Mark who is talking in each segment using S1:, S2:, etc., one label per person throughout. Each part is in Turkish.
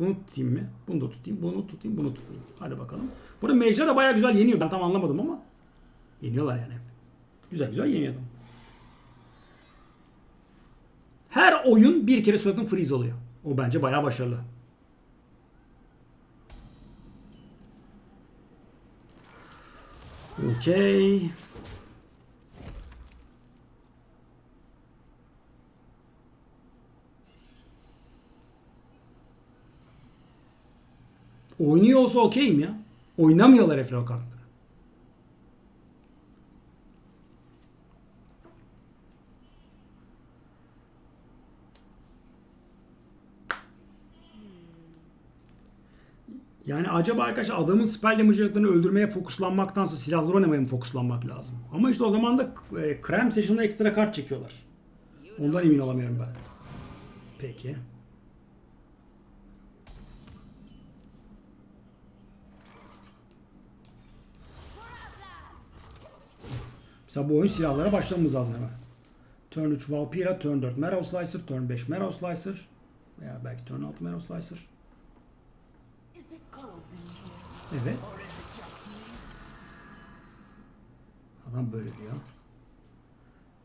S1: Bunu tutayım mı? Bunu da tutayım. Bunu tutayım. Bunu tutayım. Hadi bakalım. Burada Major da bayağı güzel yeniyor. Ben tam anlamadım ama. Yeniyorlar yani. Güzel güzel yeniyor. Her oyun bir kere suratın freeze oluyor. O bence bayağı başarılı. Okey. Oynuyor olsa okeyim ya. Oynamıyorlar Efle o kartları. Yani acaba arkadaşlar adamın spell damage'larını öldürmeye fokuslanmaktansa silahları oynamaya mı fokuslanmak lazım? Ama işte o zaman da e, Crime Session'da ekstra kart çekiyorlar. Ondan emin olamıyorum ben. Peki. Mesela bu oyun silahlara başlamamız lazım hemen. Turn 3 Valpira, Turn 4 Marrow Slicer, Turn 5 Marrow Slicer veya belki Turn 6 Marrow Slicer. Evet. Adam böyle diyor.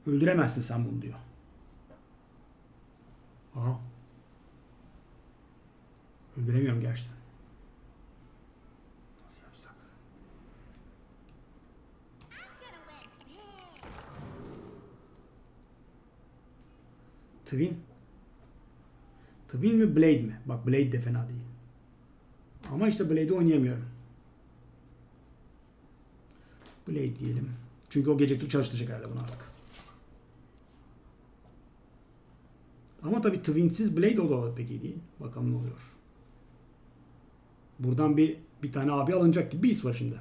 S1: Öldüremezsin sen bunu diyor. Aha. Öldüremiyorum gerçekten. Twin. Twin mi Blade mi? Bak Blade de fena değil. Ama işte Blade'i oynayamıyorum. Blade diyelim. Çünkü o gece tur çalıştıracak herhalde bunu artık. Ama tabii Twin'siz Blade o da pek iyi değil. Bakalım ne oluyor. Buradan bir bir tane abi alınacak gibi bir his var şimdi.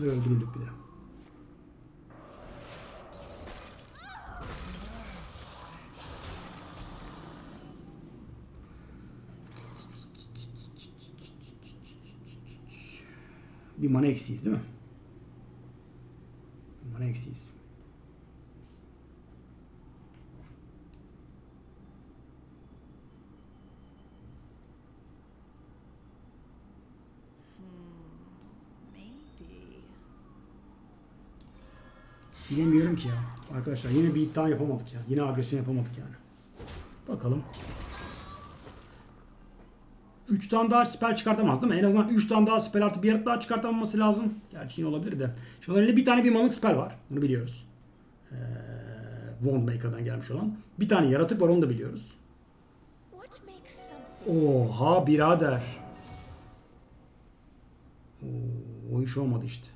S1: Ve öldürüldük bir de. Bir mana eksiyiz değil mi? Bir mana eksiyiz.
S2: Maybe.
S1: Bilemiyorum ki ya. Arkadaşlar yine bir iddia yapamadık ya. Yine agresyon yapamadık yani. Bakalım. 3 tane daha spell çıkartamaz değil mi? En azından 3 tane daha spell artı bir yaratık daha çıkartamaması lazım. Gerçi yine olabilir de. Şimdi elinde bir tane bir malık spell var. Bunu biliyoruz. Ee, Wandmaker'dan gelmiş olan. Bir tane yaratık var onu da biliyoruz. Oha birader. Oo, o iş olmadı işte.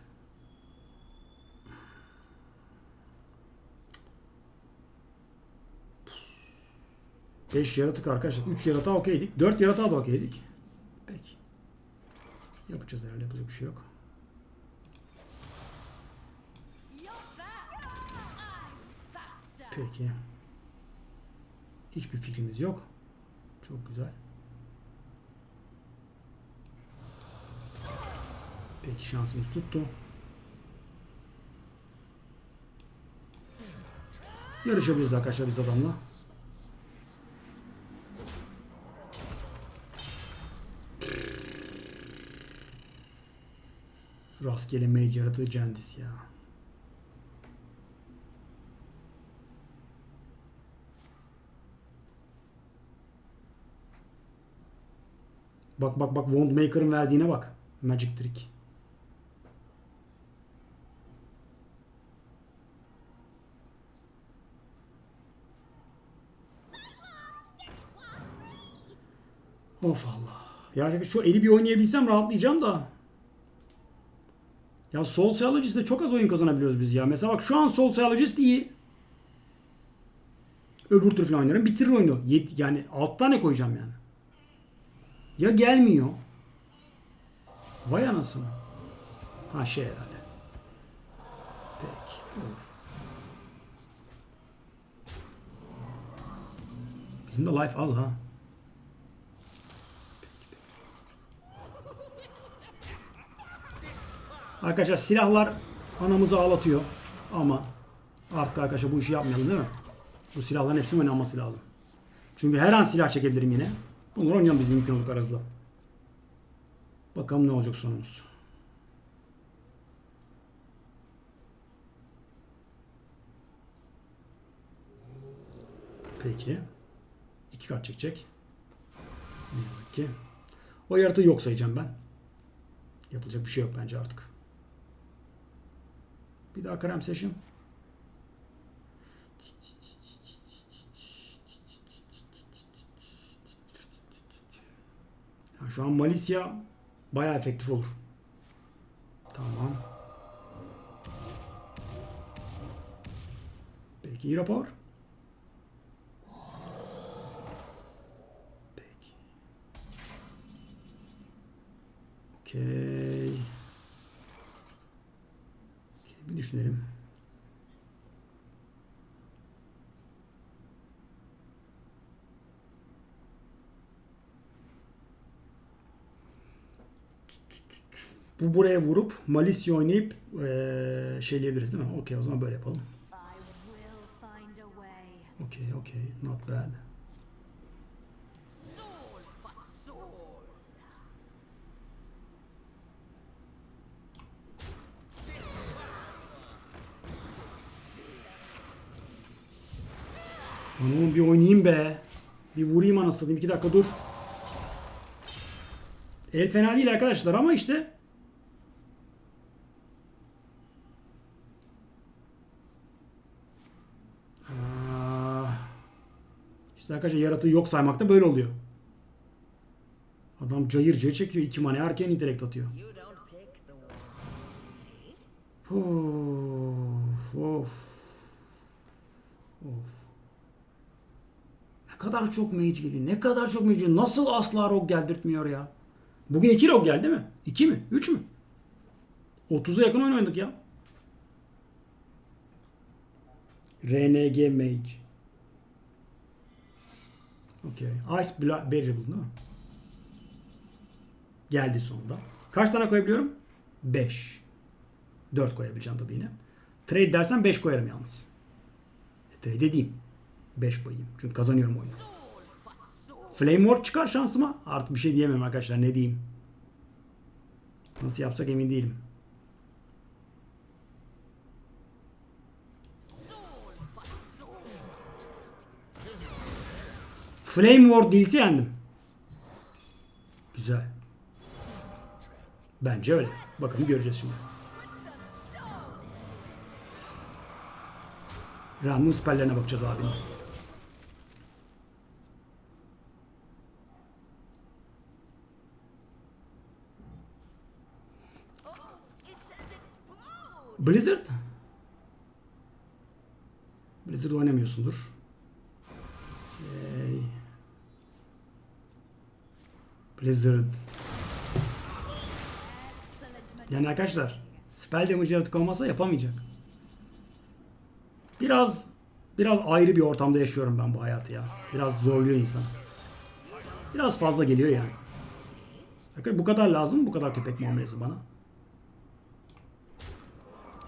S1: Beş yaratık arkadaşlar. Üç yaratığa okeydik. Dört yaratığa da okeydik. Peki. Yapacağız herhalde. Yapacak bir şey yok. Peki. Hiçbir fikrimiz yok. Çok güzel. Peki şansımız tuttu. Yarışabiliriz arkadaşlar biz adamla. Rastgele mage yaratığı Cendis ya. Bak bak bak Wandmaker'ın verdiğine bak. Magic Trick. Of Allah. Ya şu eli bir oynayabilsem rahatlayacağım da. Ya Soul Psychologist'te çok az oyun kazanabiliyoruz biz ya. Mesela bak şu an Soul Psychologist iyi. Öbür tür falan oynarım. Bitirir oyunu. Yet- yani alt tane koyacağım yani. Ya gelmiyor. Vay anasını. Ha şey herhalde. Peki. Olur. Bizim de life az ha. Arkadaşlar silahlar anamızı ağlatıyor. Ama artık arkadaşlar bu işi yapmayalım değil mi? Bu silahların hepsinin oynanması lazım. Çünkü her an silah çekebilirim yine. Bunları oynayalım biz mümkün olduk arazla. Bakalım ne olacak sonumuz. Peki. İki kart çekecek. Ne yazık ki. O yaratığı yok sayacağım ben. Yapılacak bir şey yok bence artık. Bir daha krem. Ya şu an Malicia bayağı efektif olur. Tamam. Peki iyi rapor. Peki. Okey. Okey, Bir düşünelim. Bu buraya vurup Malicia oynayıp eee şeyleyebiliriz değil mi? Okey o zaman böyle yapalım. Okey okey not bad. Lan bir oynayayım be. Bir vurayım anasını satayım. İki dakika dur. El fena değil arkadaşlar ama işte. İşte arkadaşlar yaratığı yok saymakta böyle oluyor. Adam cayır cayır çekiyor. iki mane erken intelekt atıyor. Of of. Of. Ne kadar çok mage geliyor. Ne kadar çok mage geliyor. Nasıl asla rogue geldirtmiyor ya. Bugün 2 rogue geldi mi? 2 mi? 3 mü? 30'a yakın oyun oynadık ya. RNG mage. Okey. Ice Barrier değil mi? Geldi sonunda. Kaç tane koyabiliyorum? 5. 4 koyabileceğim tabii yine. Trade dersen 5 koyarım yalnız. E, trade edeyim. 5 koyayım. Çünkü kazanıyorum oyunu. Flame Ward çıkar şansıma. Artık bir şey diyemem arkadaşlar. Ne diyeyim? Nasıl yapsak emin değilim. Flame Ward değilse yendim. Güzel. Bence öyle. Bakın göreceğiz şimdi. Random spelllerine bakacağız abi. Blizzard. Blizzard oynamıyorsundur. Blizzard. Yani arkadaşlar spell damage yaratık olmasa yapamayacak. Biraz biraz ayrı bir ortamda yaşıyorum ben bu hayatı ya. Biraz zorluyor insan. Biraz fazla geliyor yani. Bakın bu kadar lazım bu kadar köpek muamelesi bana?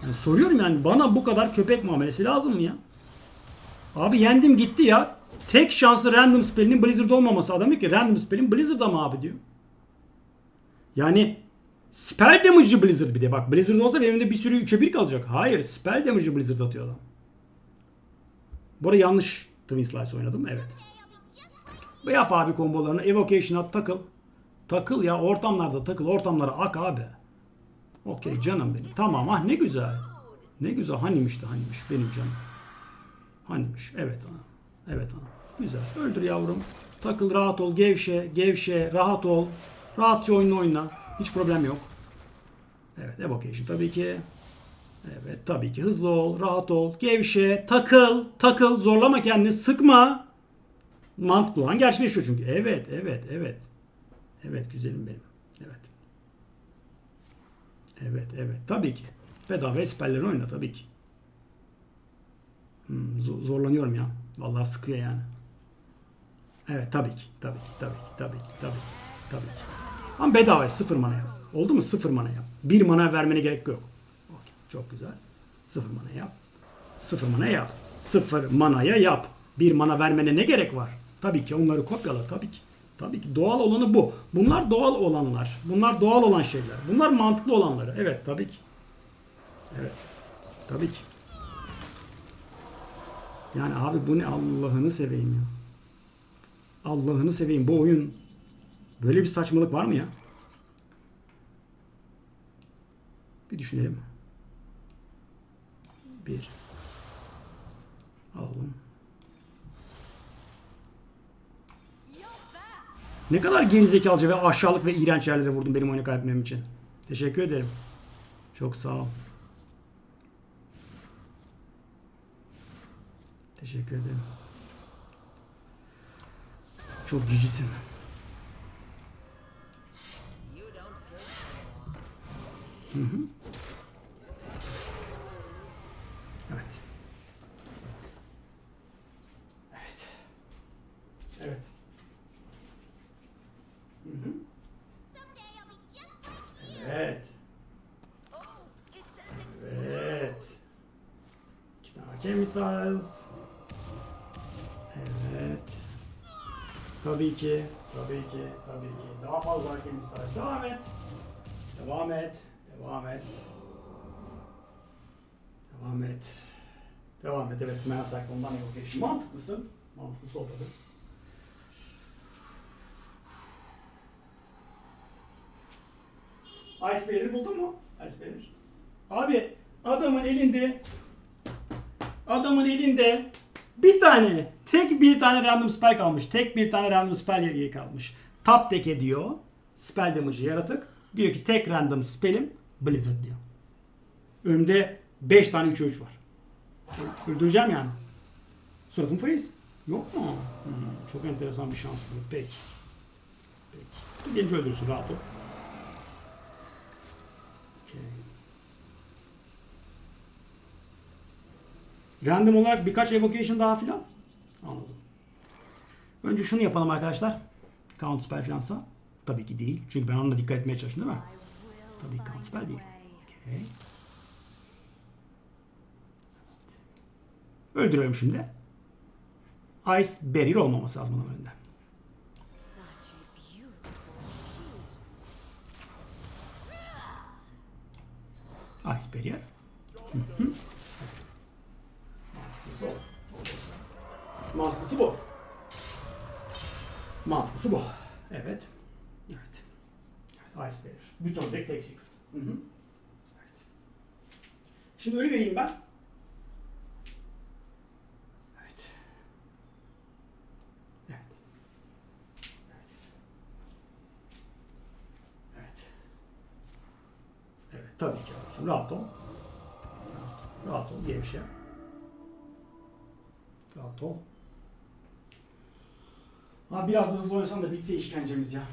S1: Yani soruyorum yani bana bu kadar köpek muamelesi lazım mı ya? Abi yendim gitti ya. Tek şansı random spell'in Blizzard olmaması. Adam diyor ki random spell'in Blizzard'da mı abi diyor. Yani spell damage'ı Blizzard bir de. Bak Blizzard olsa benim de bir sürü 3'e 1 kalacak. Hayır spell damage'ı Blizzard atıyor adam. Bu arada yanlış Twin Slice oynadım. Evet. Bu yap abi kombolarını. Evocation at takıl. Takıl ya ortamlarda takıl. Ortamlara ak abi. Okey canım benim. Tamam ah ne güzel. Ne güzel hanimiş de hanimiş benim canım. Hanimiş. Evet. Evet ana. Güzel. Öldür yavrum. Takıl rahat ol. Gevşe. Gevşe. Rahat ol. Rahatça oyunu oyna. Hiç problem yok. Evet evocation tabii ki. Evet tabii ki hızlı ol. Rahat ol. Gevşe. Takıl. Takıl. Zorlama kendini. Sıkma. Mantıklı olan gerçekleşiyor çünkü. Evet evet evet. Evet güzelim benim. Evet. Evet evet tabii ki. Bedava esperleri oyna tabii ki. Hmm, zo- zorlanıyorum ya. Vallahi sıkıyor yani. Evet tabii ki. Tabii ki. Tabii ki. Tabii ki. Tabii ki. Tabii ki. Ama bedava sıfır mana yap. Oldu mu? Sıfır mana yap. Bir mana vermene gerek yok. Okey, Çok güzel. Sıfır mana yap. Sıfır mana yap. Sıfır manaya yap. Bir mana vermene ne gerek var? Tabii ki onları kopyala tabii ki. Tabii ki doğal olanı bu. Bunlar doğal olanlar. Bunlar doğal olan şeyler. Bunlar mantıklı olanları. Evet tabii ki. Evet. Tabii ki. Yani abi bu ne Allah'ını seveyim ya. Allah'ını seveyim bu oyun böyle bir saçmalık var mı ya? Bir düşünelim. Bir. Alalım. Ne kadar gerizekalıca ve aşağılık ve iğrenç yerlere vurdun benim oyunu kaybetmem için. Teşekkür ederim. Çok sağ ol. Teşekkür ederim. Çok cicisin. Hı hı. Evet. Evet. Evet. Hı hı. Evet. Evet. İki tane Tabii ki, tabii ki, tabii ki. Daha fazla hakem missiles. Devam et. Devam et. Devam et. Devam et. Devam et. Evet, Meral ondan yok geçti. Mantıklısın. Mantıklısı olmadı. Ice Bear'i buldun mu? Ice Bear. Abi adamın elinde adamın elinde bir tane tek bir tane random spell kalmış. Tek bir tane random spell kalmış. Tap deck ediyor. Spell damage'ı yaratık. Diyor ki tek random spell'im Blizzard diyor. Önümde 5 tane 3'e 3 var. Öldüreceğim yani. Suratım freeze. Yok mu? Hmm, çok enteresan bir şanslılık. Peki. Peki. Birinci öldürsün rahat ol. Okey. Random olarak birkaç evocation daha filan. Anladım. Önce şunu yapalım arkadaşlar. Count spell filansa. Tabii ki değil. Çünkü ben ona dikkat etmeye çalıştım değil mi? Tabii count spell değil. Okey. Öldürüyorum şimdi. Ice barrier olmaması lazım onun önünde. Ice barrier. Hı hı. O. Mantıklısı bu. Mantıklısı bu. Evet. Evet. Evet, Ice barrier. Bütün deck tek secret. Hı hı. Evet. Şimdi ölü vereyim ben. Evet. Evet. Evet. Evet tabii ki. Şimdi rahat ol. Rahat ol şey. Rahat ol. Abi biraz da hızlı oynasam da bitse işkencemiz ya.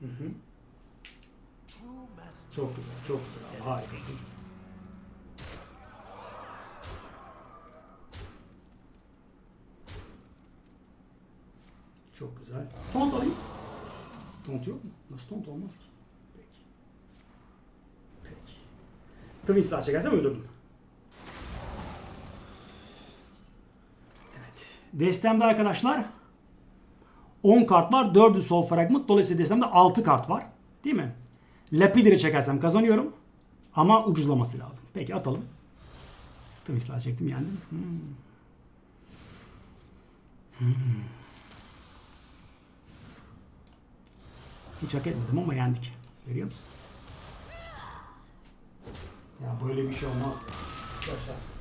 S1: Hı hı. Çok güzel, çok güzel. Harikasın. Çok güzel. Taunt alayım. Taunt yok mu? Nasıl taunt olmaz ki? Peki. Peki. Twin Star çekersem öldürdüm. Evet. Destemde arkadaşlar 10 kart var. 4'ü sol fragment. Dolayısıyla destemde 6 kart var. Değil mi? Lapidar'ı çekersem kazanıyorum. Ama ucuzlaması lazım. Peki atalım. Twin Star çektim yendim. Hmm. Hmm. Hiç hak etmedim ama yendik. Görüyor musun? Ya böyle bir şey olmaz. Arkadaşlar